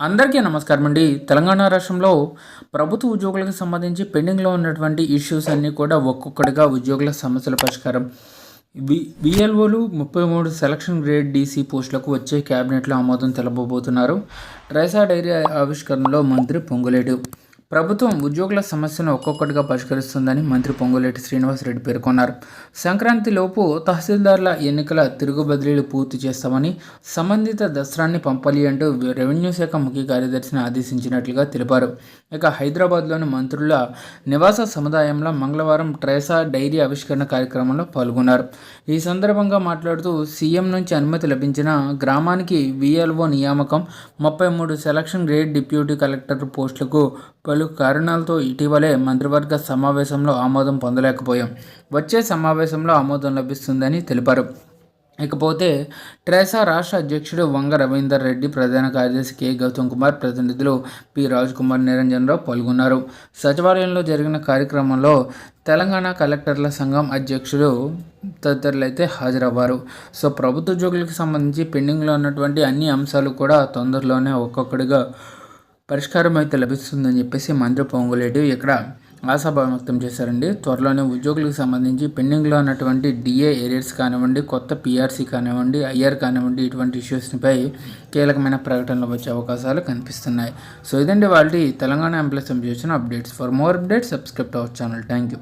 అందరికీ నమస్కారం అండి. తెలంగాణ రాష్ట్రంలో ప్రభుత్వ ఉద్యోగులకు సంబంధించి పెండింగ్లో ఉన్నటువంటి ఇష్యూస్ అన్నీ కూడా ఒక్కొక్కటిగా ఉద్యోగుల సమస్యల పరిష్కారం. వి విఎల్ఓలు ముప్పై మూడు సెలక్షన్ గ్రేడ్ డీసీ పోస్టులకు వచ్చే క్యాబినెట్లో ఆమోదం తెలపబోతున్నారు. ట్రైసా డైరీ ఆవిష్కరణలో మంత్రి పొంగులేడు ప్రభుత్వం ఉద్యోగుల సమస్యను ఒక్కొక్కటిగా పరిష్కరిస్తుందని మంత్రి పొంగులేటి శ్రీనివాసరెడ్డి పేర్కొన్నారు. సంక్రాంతిలోపు తహసీల్దార్ల ఎన్నికల తిరుగు బదిలీలు పూర్తి చేస్తామని సంబంధిత దసరాన్ని పంపాలి అంటూ రెవెన్యూ శాఖ ముఖ్య కార్యదర్శిని ఆదేశించినట్లుగా తెలిపారు. ఇక హైదరాబాద్లోని మంత్రుల నివాస సముదాయంలో మంగళవారం ట్రైసా డైరీ ఆవిష్కరణ కార్యక్రమంలో పాల్గొన్నారు. ఈ సందర్భంగా మాట్లాడుతూ సీఎం నుంచి అనుమతి లభించిన గ్రామానికి విఎల్ఓ నియామకం ముప్పై మూడు సెలక్షన్ గ్రేడ్ డిప్యూటీ కలెక్టర్ పోస్టులకు పలు కారణాలతో ఇటీవలే మంత్రివర్గ సమావేశంలో ఆమోదం పొందలేకపోయాం. వచ్చే సమావేశంలో ఆమోదం లభిస్తుందని తెలిపారు. ఇకపోతే ట్రేసా రాష్ట్ర అధ్యక్షుడు వంగ రవీందర్ రెడ్డి ప్రధాన కార్యదర్శి కె. గౌతమ్ కుమార్ ప్రతినిధులు పి. రాజ్ కుమార్ నిరంజన్ రావు పాల్గొన్నారు. సచివాలయంలో జరిగిన కార్యక్రమంలో తెలంగాణ కలెక్టర్ల సంఘం అధ్యక్షుడు తదితరులు అయితే హాజరవ్వారు. సో ప్రభుత్వ ఉద్యోగులకు సంబంధించి పెండింగ్లో ఉన్నటువంటి అన్ని అంశాలు కూడా తొందరలోనే ఒక్కొక్కడిగా పరిష్కారం అయితే లభిస్తుందని చెప్పేసి మంత్రి పొంగులేటి ఇక్కడ ఆశాభావం వ్యక్తం చేశారండి. త్వరలోనే ఉద్యోగులకు సంబంధించి పెండింగ్లో ఉన్నటువంటి డిఏ ఏరియర్స్ కానివ్వండి కొత్త పిఆర్సీ కానివ్వండి ఐఆర్ కానివ్వండి ఇటువంటి ఇష్యూస్పై కీలకమైన ప్రకటనలు వచ్చే అవకాశాలు కనిపిస్తున్నాయి. సో ఇదండి వాళ్ళ తెలంగాణ ఎంప్లాయీస్ చేసిన updates. For more updates subscribe our channel. Thank you